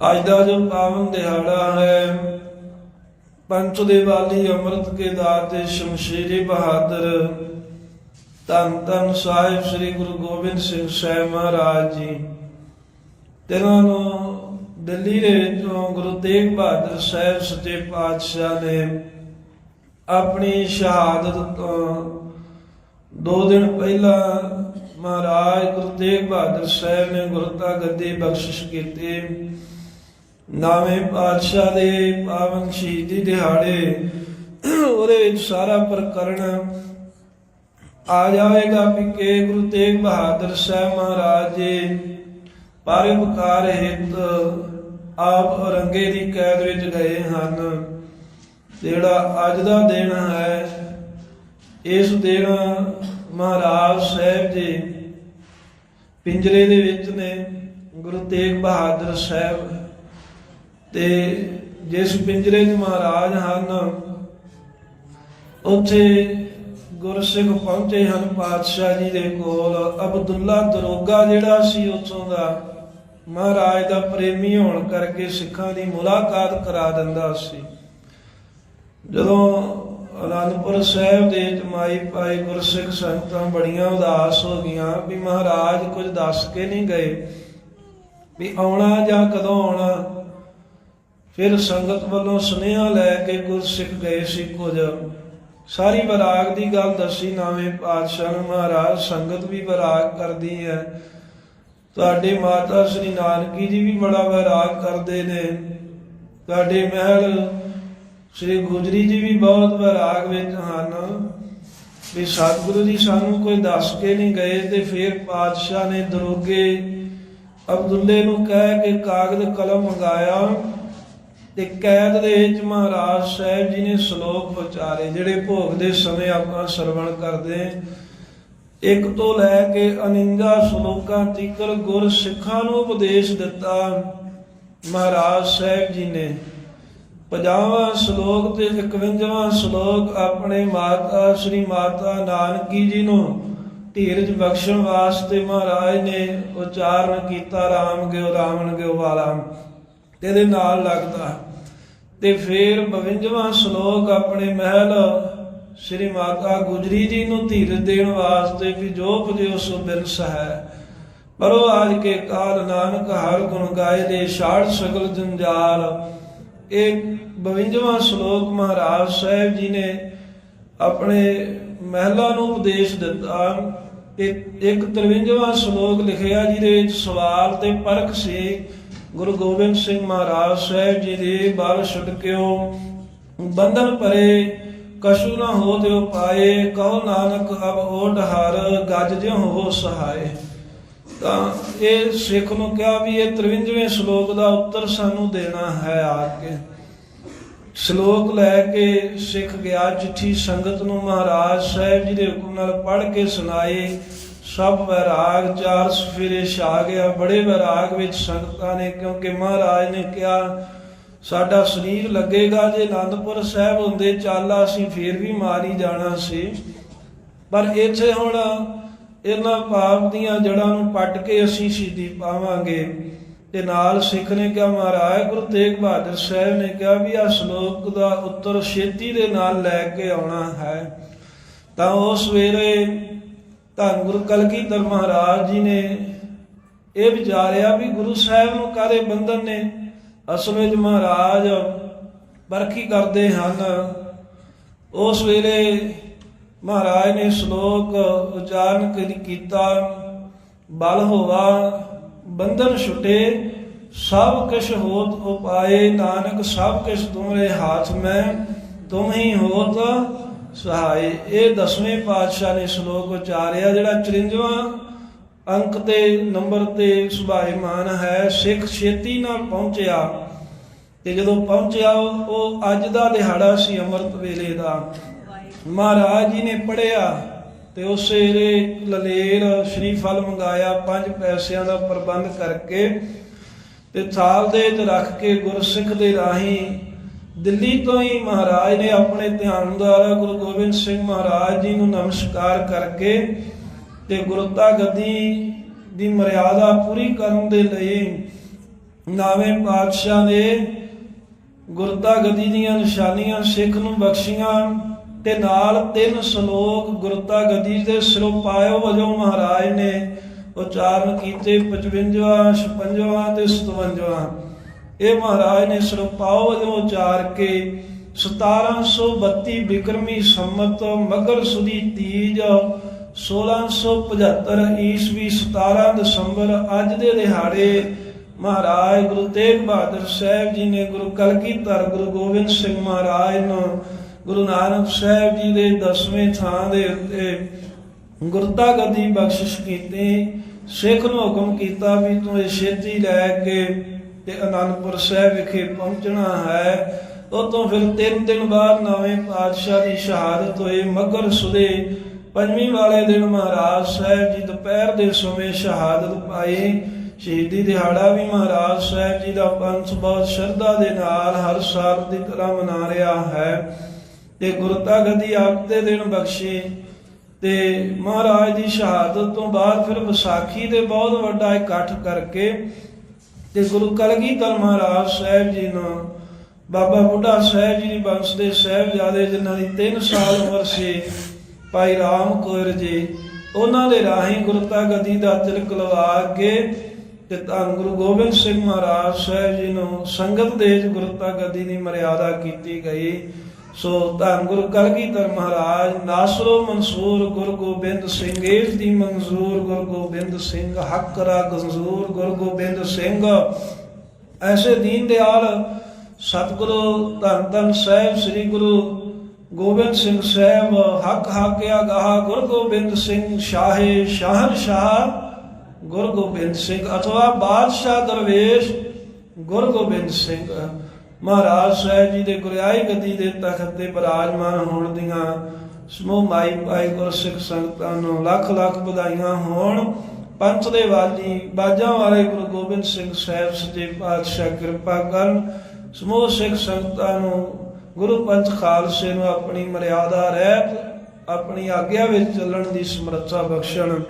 ਅੱਜ ਦਾ ਜੋ ਪਾਵਨ ਦਿਹਾੜਾ ਹੈ। ਪੰਚ ਦੇਵਾਲੀ ਅੰਮ੍ਰਿਤ ਕੇ ਦਾਤੇ ਸ਼ਮਸ਼ੀਰੀ ਬਹਾਦਰ, ਧੰਨ ਧੰਨ ਸਾਹਿਬ ਸ੍ਰੀ ਗੁਰੂ ਗੋਬਿੰਦ ਸਿੰਘ ਸਾਹਿਬ ਮਹਾਰਾਜ ਜੀ। ਤਿਨਾਂ ਨੂੰ ਦਿੱਲੀ ਦੇ ਵਿੱਚੋਂ ਗੁਰੂ ਤੇਗ ਬਹਾਦਰ ਸਾਹਿਬ ਸੱਚੇ ਪਾਤਸ਼ਾਹ ਨੇ ਆਪਣੀ ਸ਼ਹਾਦਤ ਤੋਂ ਦੋ ਦਿਨ ਪਹਿਲਾਂ ਮਹਾਰਾਜ ਗੁਰੂ ਤੇਗ ਬਹਾਦਰ ਸਾਹਿਬ ਨੇ ਗੁਰਤਾ ਗੱਦੀ ਬਖਸ਼ਿਸ਼ ਕੀਤੀ। ਨਾਵੇਂ ਪਾਤਸ਼ਾਹ ਦੇ ਪਾਵਨ ਸ਼ਹੀਦੀ ਦਿਹਾੜੇ, ਉਹਦੇ ਵਿੱਚ ਸਾਰਾ ਪ੍ਰਕਰਣ ਆ ਜਾਵੇਗਾ ਵੀ ਕਿ ਗੁਰੂ ਤੇਗ ਬਹਾਦਰ ਸਾਹਿਬ ਮਹਾਰਾਜ ਜੀ ਪਰਉਪਕਾਰ ਹਿਤ ਆਪ ਔਰੰਗੇ ਦੀ ਕੈਦ ਵਿੱਚ ਗਏ ਹਨ। ਜਿਹੜਾ ਅੱਜ ਦਾ ਦਿਨ ਹੈ, ਇਸ ਦਿਨ ਮਹਾਰਾਜ ਸਾਹਿਬ ਜੀ ਪਿੰਜਰੇ ਦੇ ਵਿੱਚ ਨੇ ਗੁਰੂ ਤੇਗ ਬਹਾਦਰ ਸਾਹਿਬ। ਤੇ ਜਿਸ ਪਿੰਜਰੇ 'ਚ ਮਹਾਰਾਜ ਹਨ। ਉੱਥੇ ਗੁਰਸਿੱਖ ਪਹੁੰਚੇ ਹਨ ਪਾਤਸ਼ਾਹ ਜੀ ਦੇ ਕੋਲ। ਅਬਦੁੱਲਾ ਦਰੋਗਾ ਜਿਹੜਾ ਸੀ ਉਥੋਂ ਦਾ, ਮਹਾਰਾਜ ਦਾ ਪ੍ਰੇਮੀ ਹੋਣ ਕਰਕੇ ਸਿੱਖਾਂ ਦੀ ਮੁਲਾਕਾਤ ਕਰਾ ਦਿੰਦਾ ਸੀ। ਜਦੋਂ ਅਨੰਦਪੁਰ ਸਾਹਿਬ ਦੇ ਜਮਾਈ ਪਾਈ ਗੁਰਸਿੱਖ ਸੰਗਤਾਂ ਬੜੀਆਂ ਉਦਾਸ ਹੋ ਗਈਆਂ ਵੀ ਮਹਾਰਾਜ ਕੁਝ ਦੱਸ ਕੇ ਨਹੀਂ ਗਏ ਵੀ ਆਉਣਾ ਜਾਂ ਕਦੋਂ ਆਉਣਾ। ਫਿਰ ਸੰਗਤ ਵੱਲੋਂ ਸੁਨੇਹਾ ਲੈ ਕੇ ਗੁਰਸਿੱਖ ਗਏ ਸੀ ਕੁਝ। ਸਾਰੀ ਵਿਰਾਗ ਦੀ ਗੱਲ ਦੱਸੀ, ਨਾਵੇਂ ਪਾਤਸ਼ਾਹ ਨੂੰ ਮਹਾਰਾਜ, ਸੰਗਤ ਵੀ ਵਿਰਾਗ ਕਰਦੀ ਹੈ। ਤੁਹਾਡੇ ਮਾਤਾ ਸ੍ਰੀ ਨਾਨਕੀ ਜੀ ਵੀ ਬੜਾ ਵਿਰਾਗ ਕਰਦੇ ਨੇ। ਤੁਹਾਡੇ ਮਹਿਲ ਸ੍ਰੀ ਗੁਜਰੀ ਜੀ ਵੀ ਬਹੁਤ ਵਿਰਾਗ ਵਿੱਚ ਹਨ। ਵੀ ਸਤਿਗੁਰੂ ਜੀ ਸਾਨੂੰ ਕੋਈ ਦੱਸ ਕੇ ਨਹੀਂ ਗਏ ਤੇ ਫਿਰ ਪਾਤਸ਼ਾਹ ਨੇ ਦਰੋਗੇ ਅਬਦੁੱਲੇ ਨੂੰ ਕਹਿ ਕੇ ਕਾਗਜ਼ ਕਲਮ ਮੰਗਾਇਆ। ਤੇ ਕੈਦ ਦੇ ਵਿੱਚ ਮਹਾਰਾਜ ਸਾਹਿਬ ਜੀ ਨੇ ਸ਼ਲੋਕ ਉਚਾਰੇ ਜਿਹੜੇ ਭੋਗ ਦੇ ਸਮੇਂ ਆਪਾਂ ਸਰਵਣ ਕਰਦੇ ਇੱਕ ਤੋਂ ਲੈ ਕੇ 49 ਸ਼ਲੋਕਾਂ ਤੀਕਰ ਗੁਰ ਸਿੱਖਾਂ ਨੂੰ ਉਪਦੇਸ਼ ਦਿੱਤਾ ਮਹਾਰਾਜ ਸਾਹਿਬ ਜੀ ਨੇ। 50ਵਾਂ ਸ਼ਲੋਕ ਤੇ 51ਵਾਂ ਸ਼ਲੋਕ ਆਪਣੇ ਮਾਤਾ, ਸ੍ਰੀ ਮਾਤਾ ਨਾਨਕੀ ਜੀ ਨੂੰ ਧੀਰਜ ਬਖਸ਼ਣ ਵਾਸਤੇ ਮਹਾਰਾਜ ਨੇ ਉਚਾਰਨ ਕੀਤਾ, ਰਾਮ ਗਿਓ, ਰਾਵਣ ਗਿਓ ਵਾਲਾ। ਤੇ ਇਹਦੇ ਨਾਲ ਲੱਗਦਾ। ਤੇ ਫਿਰ 52ਵਾਂ ਸ਼ਲੋਕ ਆਪਣੇ ਮਹਿਲ ਸ੍ਰੀ ਮਾਤਾ ਗੁਜਰੀ ਜੀ ਨੂੰ ਧੀਰਜ ਦੇਣ ਵਾਸਤੇ ਵੀ ਜੋ ਪੁਜਿਓ ਸੋ ਬਿਰਸ ਹੈ ਪਰੋ ਆਜ ਕੇ ਕਾਲ ਨਾਨਕ ਹਰ ਗੁਣ ਗਾਏ ਦੇ ਛਾੜ ਸਗਲ ਜੰਜਾਲ। ਇਹ 52ਵਾਂ ਸ਼ਲੋਕ ਮਹਾਰਾਜ ਸਾਹਿਬ ਜੀ ਨੇ ਆਪਣੇ ਮਹਿਲਾ ਨੂੰ ਉਪਦੇਸ਼ ਦਿੱਤਾ। ਤੇ ਇੱਕ 53ਵਾਂ ਸ਼ਲੋਕ ਲਿਖਿਆ ਜਿਹਦੇ ਵਿੱਚ ਸਵਾਲ ਤੇ ਪਰਖ ਸੀ। ਗੁਰੂ ਗੋਬਿੰਦ ਸਿੰਘ ਮਹਾਰਾਜ ਸਾਹਿਬ ਜੀ ਦੇ ਬਲ ਛੁਟਕਿਓ ਬੰਧਨ ਪਰੇ ਕਛੂ ਨਾ ਹੋ ਤਿਉ ਪਾਏ, ਕਹੋ ਨਾਨਕ ਅਬ ਓਢ ਹਰ, ਗੱਜ ਜਿਉ ਹੋ ਸਹਾਏ। ਤਾਂ ਇਹ ਸਿੱਖ ਨੂੰ ਕਿਹਾ ਵੀ ਇਹ 53ਵੇਂ ਸ਼ਲੋਕ ਦਾ ਉੱਤਰ ਸਾਨੂੰ ਦੇਣਾ ਹੈ ਆ ਕੇ। ਸ਼ਲੋਕ ਲੈ ਕੇ ਸਿੱਖ ਗਿਆ, ਚਿੱਠੀ ਸੰਗਤ ਨੂੰ ਮਹਾਰਾਜ ਸਾਹਿਬ ਜੀ ਦੇ ਹੁਕਮ ਨਾਲ ਪੜ੍ਹ ਕੇ ਸੁਣਾਏ ਸਭ ਵੈਰਾਗ ਚਾਰ ਸਫੇਰੇ ਛਾ ਗਿਆ ਬੜੇ ਵੈਰਾਗ ਵਿੱਚ ਸੰਗਤਾਂ ਨੇ, ਕਿਉਂਕਿ ਮਹਾਰਾਜ ਨੇ ਕਿਹਾ, ਸਾਡਾ ਸਰੀਰ ਲੱਗੇਗਾ ਜੇ ਆਨੰਦਪੁਰ ਸਾਹਿਬ ਹੁੰਦੇ ਚੱਲ ਅਸੀਂ ਫੇਰ ਵੀ ਮਾਰ ਹੀ ਜਾਣਾ ਸੀ। ਪਰ ਇੱਥੇ ਹੁਣ ਇਹਨਾਂ ਪਾਪ ਦੀਆਂ ਜੜਾਂ ਨੂੰ ਪੱਟ ਕੇ ਅਸੀਂ ਸ਼ਹੀਦੀ ਪਾਵਾਂਗੇ। ਤੇ ਨਾਲ ਸਿੱਖ ਨੇ ਕਿਹਾ, ਮਹਾਰਾਜ, ਗੁਰੂ ਤੇਗ ਬਹਾਦਰ ਸਾਹਿਬ ਨੇ ਕਿਹਾ ਵੀ ਆ ਸ਼ਲੋਕ ਦਾ ਉੱਤਰ ਛੇਤੀ ਦੇ ਨਾਲ ਲੈ ਕੇ ਆਉਣਾ ਹੈ। ਤਾਂ ਉਸ ਵੇਲੇ ਧੰਨ ਗੁਰੂ ਕਲਗੀਧਰ ਮਹਾਰਾਜ ਜੀ ਨੇ ਇਹ ਵਿਚਾਰਿਆ ਵੀ ਗੁਰੂ ਸਾਹਿਬ ਨੂੰ ਕਾਰੇ ਬੰਧਨ ਨੇ? ਅਸਲ ਵਿੱਚ ਮਹਾਰਾਜ ਬਰਖੀ ਕਰਦੇ ਹਨ। ਉਸ ਵੇਲੇ ਮਹਾਰਾਜ ਨੇ ਸ਼ਲੋਕ ਉਚਾਰਨ ਕੀਤਾ, ਬਲ ਹੋਵਾ ਬੰਧਨ ਛੁਟੇ, ਸਭ ਕਿਛ ਹੋਤ ਉਪਾਏ, ਨਾਨਕ ਸਭ ਕਿਛ ਤੁਮਰੇ ਹਾਥ ਮੈਂ, ਤੁਮ ਹੀ ਹੋਤ ਸਹਾਈ। ਇਹ ਦਸਵੇਂ ਪਾਤਸ਼ਾਹ ਨੇ ਸ਼ਲੋਕ ਉਚਾਰਿਆ, ਜਿਹੜਾ 54ਵਾਂ ਅੰਕ ਤੇ ਨੰਬਰ ਤੇ ਸੁਭਾਇਮਾਨ ਹੈ, ਸਿੱਖ ਛੇਤੀ ਨਾਲ ਪਹੁੰਚਿਆ। ਤੇ ਜਦੋਂ ਪਹੁੰਚਿਆ, ਉਹ ਅੱਜ ਦਾ ਦਿਹਾੜਾ ਸੀ ਅੰਮ੍ਰਿਤ ਵੇਲੇ ਦਾ। ਮਹਾਰਾਜ ਜੀ ਨੇ ਪੜਿਆ ਤੇ ਉਸੇ ਵੇਲੇ ਲਲੇਰ ਸ਼ਰੀਫਲ ਮੰਗਾਇਆ, ਪੰਜ ਪੈਸਿਆਂ ਦਾ ਪ੍ਰਬੰਧ ਕਰਕੇ ਤੇ ਥਾਲ ਦੇ ਵਿੱਚ ਰੱਖ ਕੇ ਗੁਰਸਿੱਖ ਦੇ ਰਾਹੀਂ ਦਿੱਲੀ ਤੋਂ ਹੀ ਮਹਾਰਾਜ ਨੇ ਆਪਣੇ ਧਿਆਨ ਦੁਆਰਾ ਗੁਰੂ ਗੋਬਿੰਦ ਸਿੰਘ ਮਹਾਰਾਜ ਜੀ ਨੂੰ ਨਮਸਕਾਰ ਕਰਕੇ ਤੇ ਗੁਰਤਾ ਗੱਦੀ ਦੀ ਮਰਿਆਦਾ ਪੂਰੀ ਕਰਨ ਦੇ ਲਈ ਨਾਵੇਂ ਪਾਤਸ਼ਾਹ ਨੇ ਗੁਰਤਾ ਗੱਦੀ ਦੀਆਂ ਨਿਸ਼ਾਨੀਆਂ, ਸਿੱਖ ਨੂੰ ਬਖਸ਼ੀਆਂ ਤੇ ਨਾਲ ਤਿੰਨ ਸ਼ਲੋਕ ਗੁਰਤਾ ਗੱਦੀ ਦੇ ਸਿਰੋਂ ਵਜੋਂ ਮਹਾਰਾਜ ਨੇ ਉਚਾਰਨ ਕੀਤੇ 55 56 ਤੇ 57 ਇਹ ਮਹਾਰਾਜ ਨੇ ਸਿਰੋਂ ਪਾਉ ਵਜੋਂ ਉਚਾਰ ਕੇ 1732 ਬਿਕਰਮੀ ਸੰਮਤ ਮਗਰ ਸੁਦੀ ਤੀਜ 1675 ਈਸਵੀ 17 ਦਸੰਬਰ ਅੱਜ ਦੇ ਦਿਹਾੜੇ ਮਹਾਰਾਜ ਗੁਰੂ ਤੇਗ ਬਹਾਦਰ ਸਾਹਿਬ ਜੀ ਨੇ ਗੁਰੂ ਕਲਗੀਧਰ ਗੁਰੂ ਗੋਬਿੰਦ ਸਿੰਘ ਮਹਾਰਾਜ ਨੂੰ ਗੁਰੂ ਨਾਨਕ ਸਾਹਿਬ ਜੀ ਦੇ ਦਸਵੇਂ ਥਾਂ ਦੇ ਉੱਤੇ ਗੁਰਤਾ ਗੱਦੀ ਬਖਸ਼ਿਸ਼ ਕੀਤੀ, ਸਿੱਖ ਨੂੰ ਹੁਕਮ ਕੀਤਾ ਵੀ ਤੂੰ ਇਹ ਛੇਤੀ ਲੈ ਕੇ ਤੇ ਅਨੰਦਪੁਰ ਸਾਹਿਬ ਵਿਖੇ ਪਹੁੰਚਣਾ ਹੈ। ਉਹ ਫਿਰ ਤਿੰਨ ਦਿਨ ਬਾਅਦ ਨਵੇਂ ਪਾਤਸ਼ਾਹ ਦੀ ਸ਼ਹਾਦਤ ਹੋਈ, ਮਗਰ ਸੁਦੇ ਪੰਜਵੀਂ ਵਾਲੇ ਦਿਨ ਮਹਾਰਾਜ ਸਾਹਿਬ ਜੀ ਦੁਪਹਿਰ ਦੇ ਸਮੇਂ ਸ਼ਹਾਦਤ ਪਾਈ। ਸ਼ਹੀਦੀ ਦਿਹਾੜਾ ਵੀ ਮਹਾਰਾਜ ਸਾਹਿਬ ਜੀ ਦਾ ਪੰਥ ਬਹੁਤ ਸ਼ਰਧਾ ਦੇ ਨਾਲ ਹਰ ਸਾਲ ਦੀ ਤਰ੍ਹਾਂ ਮਨਾ ਰਿਹਾ ਹੈ। ਤੇ ਗੁਰਤਾ ਗਦੀ ਆਪਦੇ ਦਿਨ ਬਖਸ਼ੇ। ਤੇ ਮਹਾਰਾਜ ਦੀ ਸ਼ਹਾਦਤ ਤੋਂ ਬਾਅਦ ਫਿਰ ਵਿਸਾਖੀ ਦੇ ਬਹੁਤ ਵੱਡਾ ਇਕੱਠ ਕਰਕੇ ਤੇ ਗੁਰੂ ਕਲਗੀਧਰ ਮਹਾਰਾਜ ਸਾਹਿਬ ਜੀ ਨੂੰ, ਬਾਬਾ ਬੁੱਢਾ ਸਾਹਿਬ ਜੀ ਦੀ ਬੰਸ ਦੇ ਸਾਹਿਬਜ਼ਾਦੇ ਜਿਨ੍ਹਾਂ ਦੀ 3 ਸਾਲ ਉਮਰ ਸੀ, ਭਾਈ ਰਾਮ ਕੌਰ ਜੀ, ਉਹਨਾਂ ਦੇ ਰਾਹੀਂ ਗੁਰਤਾ ਗੱਦੀ ਦਾ ਤਿਲਕ ਲਵਾ ਕੇ ਤੇ ਧੰਨ ਗੁਰੂ ਗੋਬਿੰਦ ਸਿੰਘ ਮਹਾਰਾਜ ਸਾਹਿਬ ਜੀ ਨੂੰ ਸੰਗਤ ਦੇ ਗੁਰਤਾ ਗੱਦੀ ਦੀ ਮਰਿਆਦਾ ਕੀਤੀ ਗਈ। ਸੋ ਧੰਨ ਗੁਰੂ ਕਲਗੀਧਰ ਮਹਾਰਾਜ, ਨਾਸਰੋ ਮਨਸੂਰ ਗੁਰੂ ਗੋਬਿੰਦ ਸਿੰਘ, ਇਸ ਦੀ ਮਨਜ਼ੂਰ ਗੁਰੂ ਗੋਬਿੰਦ ਸਿੰਘ, ਹੱਕ ਰਾ ਗੰਜ਼ੂਰ ਗੁਰੂ ਗੋਬਿੰਦ ਸਿੰਘ। ਐਸੇ ਦੀਨ ਦਿਆਲ ਸਤਿਗੁਰੂ ਧੰਨ ਧੰਨ ਸਾਹਿਬ, ਸ੍ਰੀ ਗੁਰੂ ਗੋਬਿੰਦ ਸਿੰਘ ਸਾਹਿਬ, ਹੱਕ ਹਾਕਿਆ ਗਾਹ ਗੁਰੂ ਗੋਬਿੰਦ ਸਿੰਘ, ਸ਼ਾਹੇ ਸ਼ਾਹਨ ਸ਼ਾਹ ਗੁਰੂ ਗੋਬਿੰਦ ਸਿੰਘ, ਅਥਵਾ ਬਾਦਸ਼ਾਹ ਦਰਵੇਸ਼ ਗੁਰੂ ਗੋਬਿੰਦ ਸਿੰਘ। ਮਹਾਰਾਜ ਸਾਹਿਬ ਜੀ ਦੇ ਗੁਰਿਆਈ ਗੱਦੀ ਦੇ ਤਖਤ ਤੇ ਬਰਾਜਮਾਨ ਹੋਣ ਦੀਆਂ ਸਮੂਹ ਮਾਈ ਭਾਈ ਗੁਰ ਸਿੱਖ ਸੰਗਤਾਂ ਨੂੰ ਲੱਖ ਲੱਖ ਵਧਾਈਆਂ ਹੋਣ। ਪੰਥ ਦੇ ਵਾਲੀ ਬਾਜਾਂ ਵਾਲੇ ਗੁਰੂ ਗੋਬਿੰਦ ਸਿੰਘ ਸਾਹਿਬ ਸੱਚੇ ਪਾਤਸ਼ਾਹ ਕਿਰਪਾ ਕਰਨ। ਸਮੂਹ ਸਿੱਖ ਸੰਗਤਾਂ ਨੂੰ ਗੁਰੂ ਪੰਥ ਖਾਲਸੇ ਨੂੰ ਆਪਣੀ ਮਰਿਆਦਾ ਰਹਿਤ, ਆਪਣੀ ਆਗਿਆ ਵਿੱਚ ਚੱਲਣ ਦੀ ਸਮਰੱਥਾ ਬਖਸ਼ਣ।